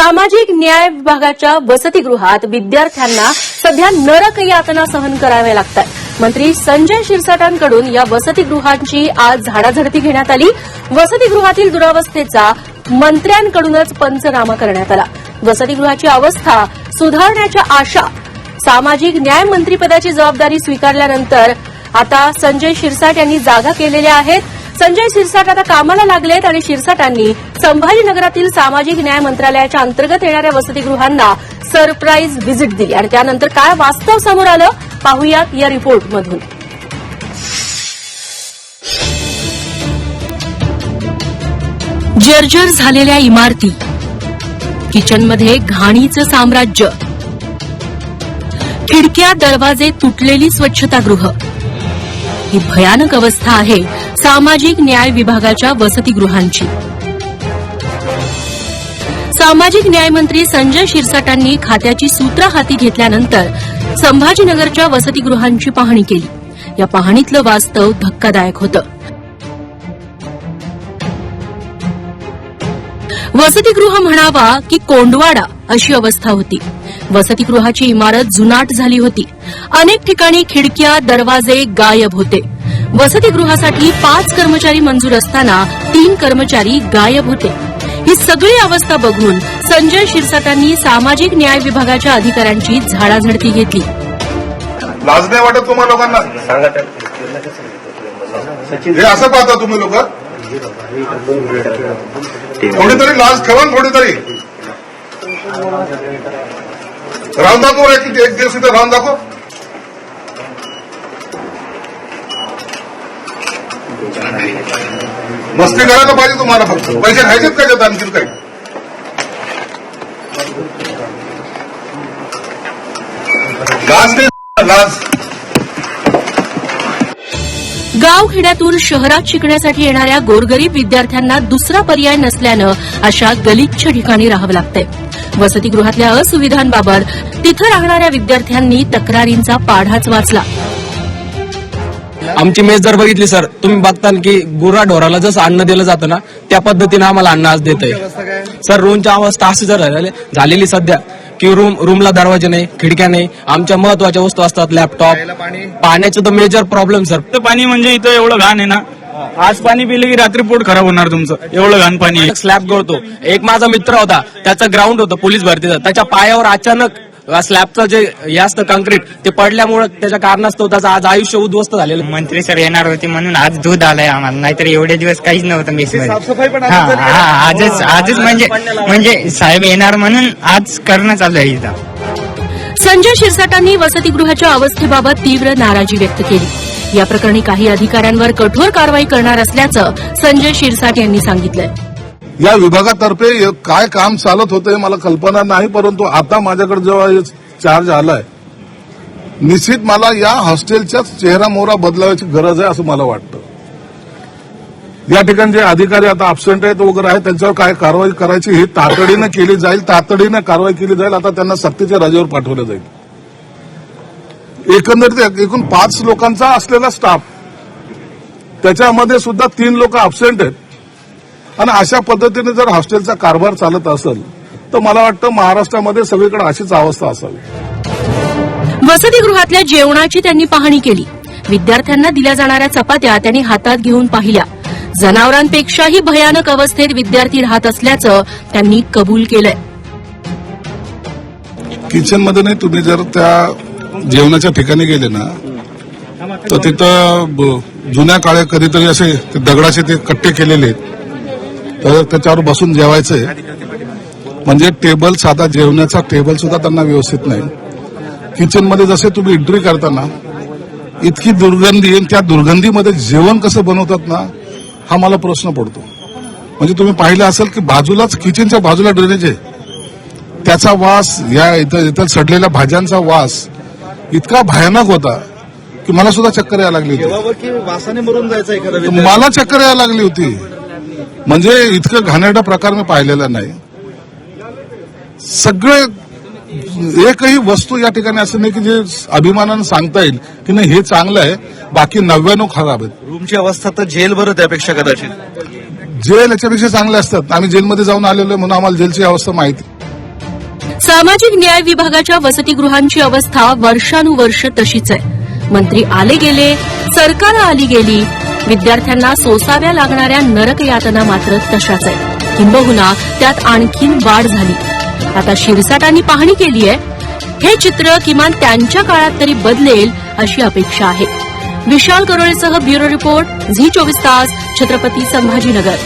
सामाजिक न्याय विभागाच्या वसतिगृहात विद्यार्थ्यांना सध्या नरक यातना सहन कराव्या लागतात मंत्री संजय शिरसाटांकडून या वसतिगृहांची आज झाडाझडती घेण्यात आली. वसतिगृहातील दुरावस्थेचा मंत्र्यांकडूनच पंचनामा करण्यात आला. वसतिगृहाची अवस्था सुधारण्याच्या आशा सामाजिक न्याय मंत्रीपदाची जबाबदारी स्वीकारल्यानंतर आता संजय शिरसाट यांनी जागा केलेल्या आहेत. संजय शिरसाट आता कामाला लागलेत आणि शिरसाटांनी संभाजीनगरातील सामाजिक न्याय मंत्रालयाच्या अंतर्गत येणाऱ्या वसतिगृहांना सरप्राईज व्हिजिट दिली. आणि त्यानंतर काय वास्तव समोर आलं पाहूयात या रिपोर्टमधून. जर्जर झालेल्या इमारती किचनमध्ये घाणीचं साम्राज्य खिडक्या दरवाजे तुटलेली स्वच्छतागृह. ही भयानक अवस्था आहे सामाजिक न्याय विभागाच्या वसतिगृहांची. सामाजिक न्याय मंत्री संजय शिरसाटांनी खात्याची सूत्र हाती घेतल्यानंतर संभाजीनगरच्या वसतिगृहांची पाहणी केली. या पाहणीतलं वास्तव धक्कादायक होतं. वसतिगृह म्हणावा की कोंडवाडा अशी अवस्था होती. वसतिगृहाची इमारत जुनाट झाली होती. अनेक ठिकाणी खिडक्या दरवाजे गायब होते. वसतिगृहासाठी पाच कर्मचारी मंजूर असताना तीन कर्मचारी गायब होते. ही सगळी अवस्था बघून संजय शिरसाटांनी सामाजिक न्याय विभागाच्या अधिकाऱ्यांची झाडाझडती घेतली. लाज नाही वाटत तुम्हाला लोकांना? हे असं पाहता तुम्ही लोक? थोडीतरी लाज ठेवा ना राहून दाखव एक दिवस इथे दाखो। दाखव मस्ती करायला पाहिजे तुम्हाला फक्त पैसे खायचेच का त्यात आणखी काही लाज लास्ट लाज गावखेड्यातून शहरात शिकण्यासाठी येणाऱ्या गोरगरीब विद्यार्थ्यांना दुसरा पर्याय नसल्यानं अशा गलिच्छ ठिकाणी राहावं लागतंय. वसतिगृहातल्या असुविधांबाबत तिथं राहणाऱ्या विद्यार्थ्यांनी तक्रारींचा पाढाच वाचला. आमची मेस जर बघितली सर तुम्ही बघता की गुरा ढोराला जसं अन्न दिलं जातं ना त्या पद्धतीने आम्हाला अन्न आज देत आहे सर रूमच्या अवस्था अशी जर झालेली- झालेली सध्या की रूम रूमला दरवाजे नाही खिडक्या नाही. आमच्या महत्त्वाच्या वस्तू असतात लॅपटॉप पाण्याचं तर मेजर प्रॉब्लेम सर पाणी म्हणजे इथं एवढं घाण आहे ना. आज पाणी पिलं की रात्री पोट खराब होणार तुमचं. एवढं घाण पाणी स्लॅब गळतो. एक माझा मित्र होता. त्याचं ग्राउंड होतं पोलीस भरतीचं. त्याच्या पायावर अचानक स्लॅबचं जे हे असतं कॉन्क्रीट ते पडल्यामुळे त्याच्या कारणास्तव त्याचं आज आयुष्य उद्ध्वस्त झालेलं मंत्री सर येणार होते म्हणून आज दूध आलंय आम्हाला. नाहीतर एवढे दिवस काहीच नव्हतं मेस साफसफाई पण हा आजच. हा आजच आजच म्हणजे म्हणजे साहेब येणार म्हणून आज करणं चालू आहे इथं. संजय शिरसाटांनी वसतिगृहाच्या अवस्थेबाबत तीव्र नाराजी व्यक्त केली. या प्रकरणी काही अधिकाऱ्यांवर कठोर कारवाई करणार असल्याचं संजय शिरसाट यांनी सांगितलंय. या विभागातर्फे काय काम चालत होतं हे मला कल्पना नाही परंतु आता माझ्याकडे जेव्हा हे चार्ज आलाय निश्चित मला या हॉस्टेलच्या चेहरा मोहरा बदलावायची गरज आहे असं मला वाटतं. या ठिकाणी जे अधिकारी आता अब्सेंट आहेत वगैरे आहेत त्यांच्यावर काय कारवाई करायची ही तातडीनं केली जाईल तातडीनं कारवाई केली जाईल आता त्यांना सक्तीच्या रजेवर पाठवलं जाईल. एकंदरीत एकूण पाच लोकांचा असलेला स्टाफ त्याच्यामध्ये सुद्धा तीन लोक अब्सेंट आहेत. आणि अशा पद्धतीने जर हॉस्टेलचा कारभार चालत असेल तर मला वाटतं महाराष्ट्रामध्ये सगळीकडे अशीच अवस्था असावी. वसतिगृहातल्या जेवणाची त्यांनी पाहणी केली. विद्यार्थ्यांना दिल्या जाणाऱ्या चपात्या त्यांनी हातात घेऊन पाहिल्या. जनावरांपेक्षाही भयानक अवस्थेत विद्यार्थी राहत असल्याचं त्यांनी कबूल केलंय. किचनमध्ये नाही तुम्ही जर त्या जेवणाच्या ठिकाणी गेले ना तर तिथं जुन्या काळे कधीतरी असे दगडाचे ते कट्टे केलेले आहेत. तर त्याच्यावर बसून जेवायचंय. म्हणजे टेबल साधा जेवणाचा टेबल सुद्धा त्यांना व्यवस्थित नाही. किचनमध्ये जसे तुम्ही एंट्री करताना इतकी दुर्गंधी आणि त्या दुर्गंधीमध्ये जेवण कसं बनवतात ना हा मला प्रश्न पडतो. म्हणजे तुम्ही पाहिलं असेल की बाजूलाच किचनच्या बाजूला ड्रेनेज आहे. त्याचा वास या इथं इथं सडलेल्या भाज्यांचा वास इतका भयानक होता की मला सुद्धा चक्कर यायला लागली होती. मला चक्कर यायला लागली होती. म्हणजे इतकं घाणेरडा प्रकार मी पाहिलेला नाही. सगळे एकही वस्तू या ठिकाणी असं नाही की जे अभिमानानं सांगता येईल की नाही हे चांगलं आहे बाकी नव्याण्णव खराब आहेत. रूमची अवस्था तर जेल बरं त्यापेक्षा कदाचित. जेल याच्यापेक्षा चांगले असतात. आम्ही जेलमध्ये जाऊन आलेलो आहे म्हणून आम्हाला जेलची अवस्था माहिती सामाजिक न्याय विभागाच्या वसतिगृहांची अवस्था वर्षानुवर्ष तशीच आहे. मंत्री आले गेले सरकार आली गेली विद्यार्थ्यांना सोसाव्या लागणाऱ्या नरक यातना मात्र तशाच आहेत. किंबहुना त्यात आणखीन वाढ झाली. आता शिरसाटांनी पाहणी केली आहे हे चित्र किमान त्यांच्या काळात तरी बदलेल अशी अपेक्षा आहे. विशाल करोळेसह ब्युरो रिपोर्ट झी चोवीस तास छत्रपती संभाजीनगर.